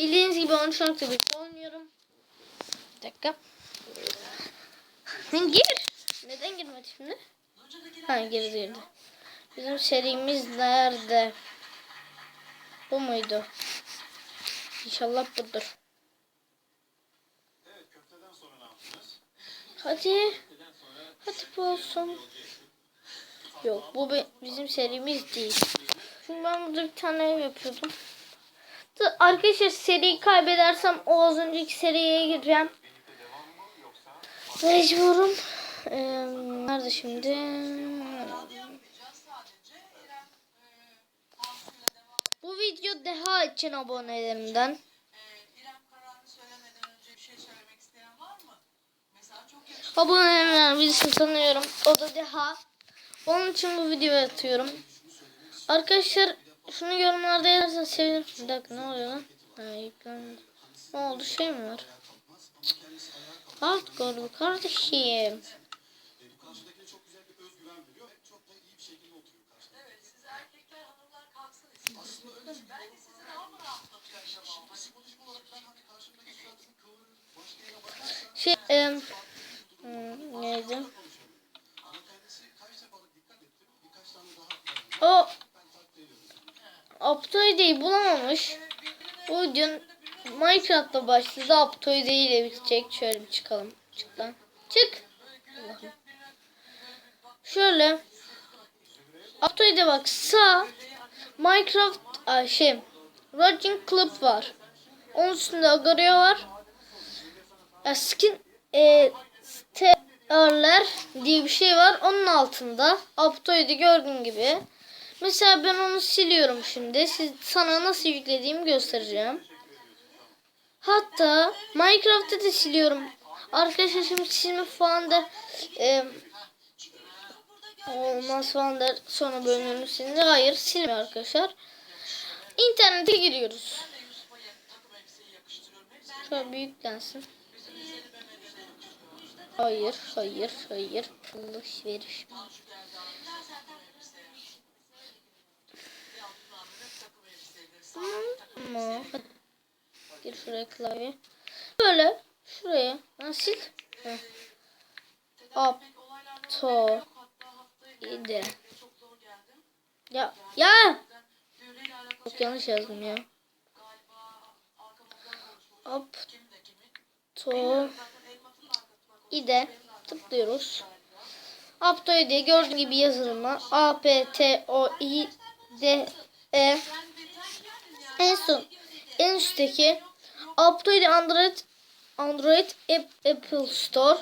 Bildiğiniz gibi 13.1 oynuyorum. Bir dakika. Gir. Neden girmedi şimdi? Ha girdi girdi. Bizim serimiz nerede? Bu muydu? İnşallah budur. Hadi. Hadi bu olsun. Yok bu bizim serimiz değil. Çünkü ben burada bir tane ev yapıyordum. Da- Arkadaşlar seriyi kaybedersem o az önceki seriye gireceğim. Mecburum. Ee, nerede şimdi? Bu video Deha için abonelerimden. Abonelerimden birisini tanıyorum. O da Deha. Onun için bu videoyu atıyorum. Arkadaşlar şunu yorumlarda yazarsanız sevinirim. Bir dakika ne oluyor lan? Ha, yüklendi. Ne oldu şey mi var? Hardcore bu kardeşim. Şey hmm, neydi? O Aptoide'yi bulamamış. Bu videonun Minecraft'ta başladı. Aptoide ile bitecek. Şöyle bir çıkalım. Çık lan. Çık. Allah'ım. Şöyle. Aptoide bak sağ. Minecraft ay şey. Raging Club var. Onun üstünde Agario var. Ya skin e, siteler diye bir şey var. Onun altında Aptoid'i gördüğün gibi. Mesela ben onu siliyorum şimdi. Siz, sana nasıl yüklediğimi göstereceğim. Hatta Minecraft'ta da siliyorum. Arkadaşlar şimdi silme falan da e, olmaz falan der. Sonra bölümünü silinir. Hayır silmiyor arkadaşlar. İnternete giriyoruz. Şöyle bir yüklensin. Hayır, hayır, hayır. Alışveriş. Ama gir şuraya klavye. Böyle şuraya. Ha, sil. Heh. Apto. İde. Ya ya. Çok yanlış yazdım ya. Apto. İde tıklıyoruz. Apto diye gördüğün gibi yazılımı A P T O I D E en son en üstteki Aptoide Android Android App, Apple Store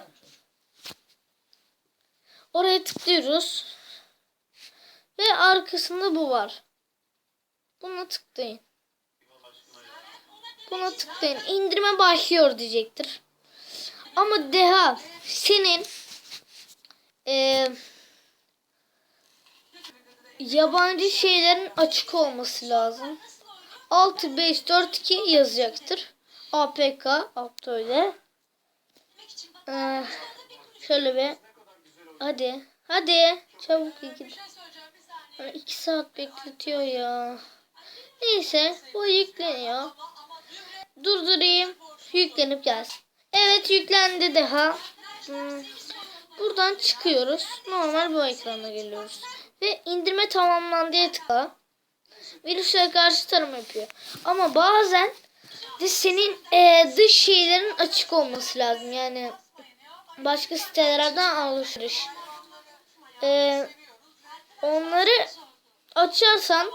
oraya tıklıyoruz ve arkasında bu var. Buna tıklayın. Buna tıklayın. İndirime başlıyor diyecektir. Ama Deha senin eee yabancı şeylerin açık olması lazım. 6542 yazacaktır. APK Aptoide. Ee, şöyle bir hadi hadi çabuk Ay, iki saat bekletiyor ya. Neyse bu yükleniyor. Durdurayım. Yüklenip gelsin. Evet yüklendi daha. Hmm. Buradan çıkıyoruz. Normal bu ekrana geliyoruz. Ve indirme tamamlandıya tıkla. Virüse karşı tarama yapıyor. Ama bazen de senin e, dış şeylerin açık olması lazım. Yani başka sitelerden alışveriş. E, onları açarsan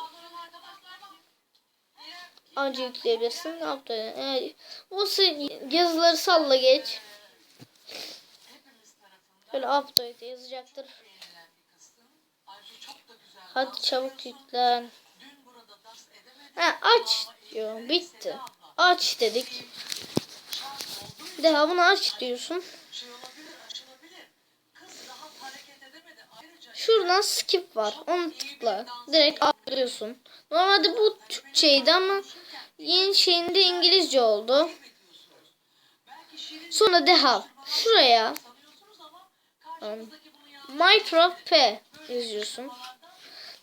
anca yükleyebilirsin. Ne yaptı? Evet. O yazıları salla geç. Böyle update yazacaktır. Hadi çabuk yüklen. Ha, aç diyor. Bitti. Aç dedik. Bir daha bunu aç diyorsun. Şuradan skip var. Onu tıkla. Direkt alıyorsun. Normalde bu Türkçeydi ama yeni şeyinde İngilizce oldu. Sonra deha. Şuraya um, Minecraft P yazıyorsun.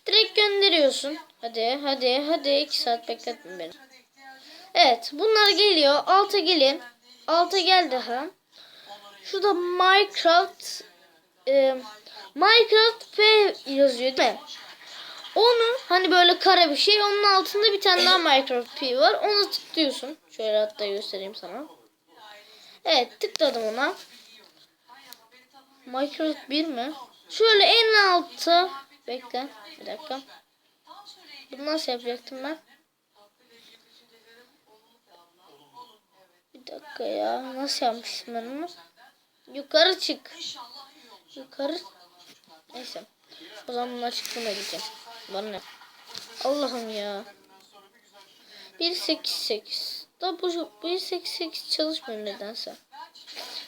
Direkt gönderiyorsun. Hadi hadi hadi 2 saat bekletme beni. Evet bunlar geliyor. Alta gelin. Alta gel daha. Şurada Minecraft e, Minecraft P yazıyor değil mi? Onu hani böyle kare bir şey. Onun altında bir tane daha Minecraft P var. Onu tıklıyorsun. Şöyle hatta göstereyim sana. Evet tıkladım ona. Minecraft 1 mi? Şöyle en altta. Bekle. Bir dakika. Bunu nasıl yapacaktım ben? Bir dakika ya. Nasıl yapmıştım ben onu? Yukarı çık. Yukarı. Neyse. O zaman bunun açıklığına gideceğim. Bana ne? Allah'ım ya. 188. Da bu 188 çalışmıyor nedense.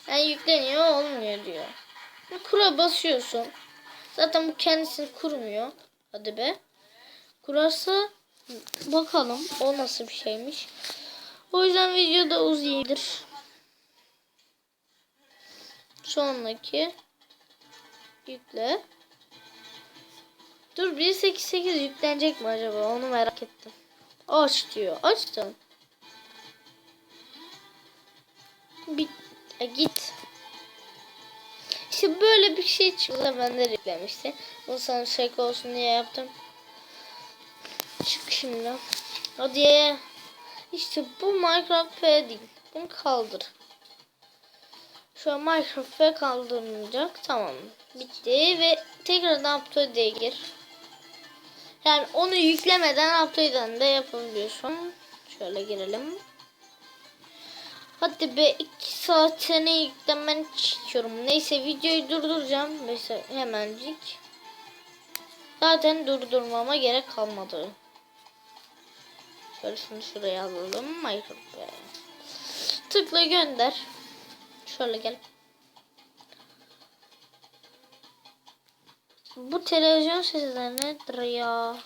Yani yükleniyor olmuyor diyor. Kura basıyorsun. Zaten bu kendisini kurmuyor. Hadi be. Kurarsa bakalım o nasıl bir şeymiş. O yüzden videoda uzayabilir. Sonraki yükle. Dur 188 yüklenecek mi acaba? Onu merak ettim. Aç diyor. Açtım. Bir e, git. İşte böyle bir şey çıktı. Ben de yüklemişti. Bunu sana şaka olsun diye yaptım. Çık şimdi. Hadi. İşte bu Minecraft P değil. Bunu kaldır. Şu an Minecraft P kaldırılacak. Tamam. Bitti ve tekrardan Aptoide'ye gir. Yani onu yüklemeden Aptoide'den de yapabiliyorsun. Şöyle girelim. Hadi be 2 saat sene yüklemen çekiyorum. Neyse videoyu durduracağım. Mesela hemencik. Zaten durdurmama gerek kalmadı. Şöyle şunu şuraya alalım. Minecraft P. Tıkla gönder. Şöyle gel. Bu televizyon nedir ya?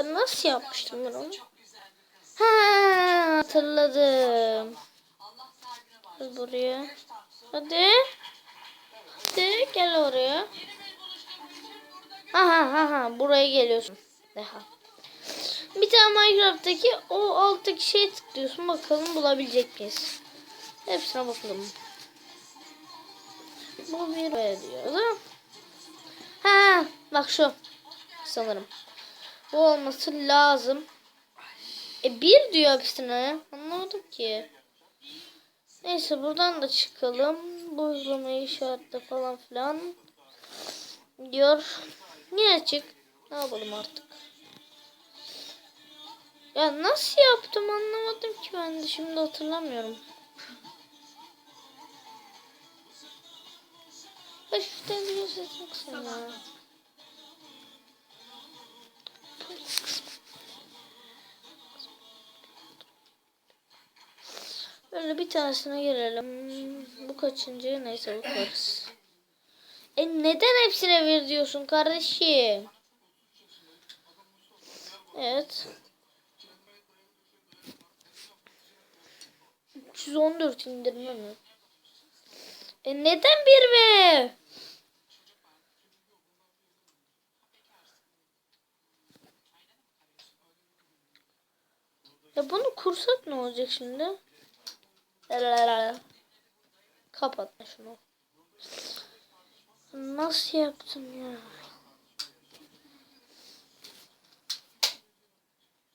Ben nasıl yapmıştım ben. Ha hatırladım. Buraya. Hadi. Hadi gel oraya. Yeni bir buluştuğum için burada Ha ha ha buraya geliyorsun. Deha. Bir tane Minecraft'taki o alttaki şeye tıklıyorsun. Bakalım bulabilecek miyiz? Hepsine bakalım. Bu bir diyor? Ha bak şu. Sanırım. Bu olması lazım. E bir diyor hepsine. Anlamadım ki. Neyse buradan da çıkalım. Bu uygulamayı işaretle falan filan. Diyor. Niye çık? Ne yapalım artık? Ya nasıl yaptım anlamadım ki ben de şimdi hatırlamıyorum. Ya şu televizyon sesini kısın ya. Böyle bir tanesine girelim. Bu kaçıncı? Neyse bakarız. E neden hepsine ver diyorsun kardeşim? Evet. 314 indirme mi? E neden bir be? Ya bunu kursak ne olacak şimdi? Kapatma şunu. Nasıl yaptım ya?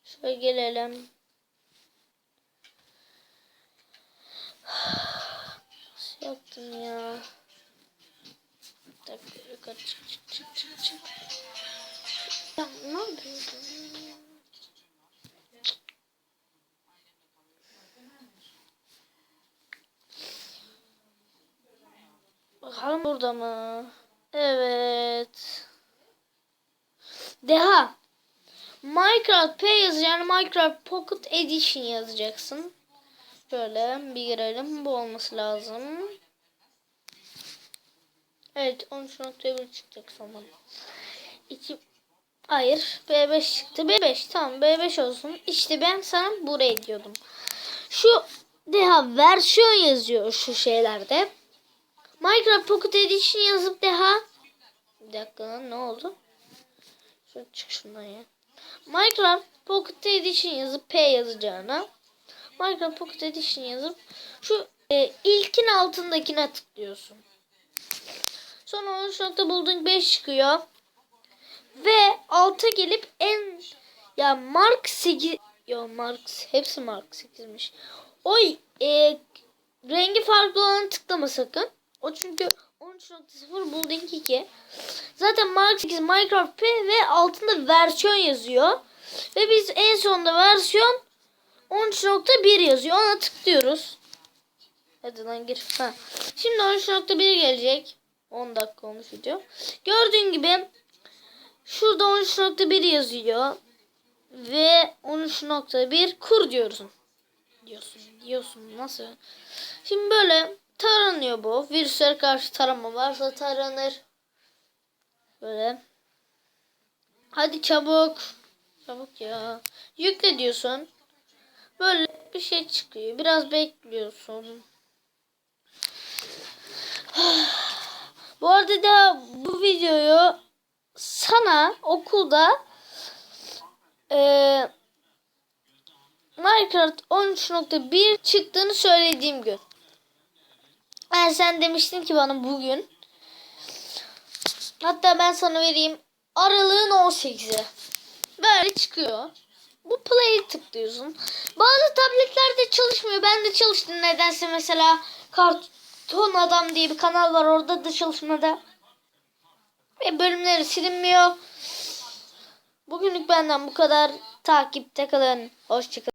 Şöyle gelelim. Nasıl yaptım ya? Bir dakika yukarı çık çık çık. Ya ne yapıyorsun? Bakalım burada mı? Evet. Deha. Minecraft P yazacağını Minecraft Pocket Edition yazacaksın. Şöyle bir girelim. Bu olması lazım. Evet 13.1 çıkacak sanırım. 2 Hayır B5 çıktı. B5 tamam B5 olsun. İşte ben sana buraya diyordum. Şu deha versiyon yazıyor şu şeylerde. Minecraft Pocket Edition yazıp deha. Bir dakika ne oldu? Şöyle çık şundan ya. Minecraft Pocket Edition yazıp P yazacağına. Minecraft Pocket Edition yazıp şu e, ilkin altındakine tıklıyorsun. Sonra 13.building çıkıyor. Ve alta gelip en ya Mark 8 Yo Mark hepsi Mark 8'miş. Oy e, rengi farklı olanı tıklama sakın. O çünkü 13.0 Building 2. Zaten Mark 8 Minecraft P ve altında versiyon yazıyor. Ve biz en sonunda versiyon 13.1 yazıyor. Ona tıklıyoruz. Hadi lan gir. Ha. Şimdi 13.1 gelecek. 10 dakika olmuş video. Gördüğün gibi şurada 13.1 yazıyor. Ve 13.1 kur diyorsun. Diyorsun. Diyorsun. Nasıl? Şimdi böyle taranıyor bu. Virüslere karşı tarama varsa taranır. Böyle. Hadi çabuk. Çabuk ya. Yükle diyorsun. Böyle bir şey çıkıyor. Biraz bekliyorsun. Bu arada da bu videoyu sana okulda eee Minecraft 13.1 çıktığını söylediğim gün. Yani sen demiştin ki bana bugün. Hatta ben sana vereyim. Aralığın 18'i. Böyle çıkıyor. Bu play'i tıklıyorsun. Bazı tabletlerde çalışmıyor. Ben de çalıştım nedense mesela Karton Adam diye bir kanal var. Orada da çalışmadı. Ve bölümleri silinmiyor. Bugünlük benden bu kadar. Takipte kalın. Hoşçakalın.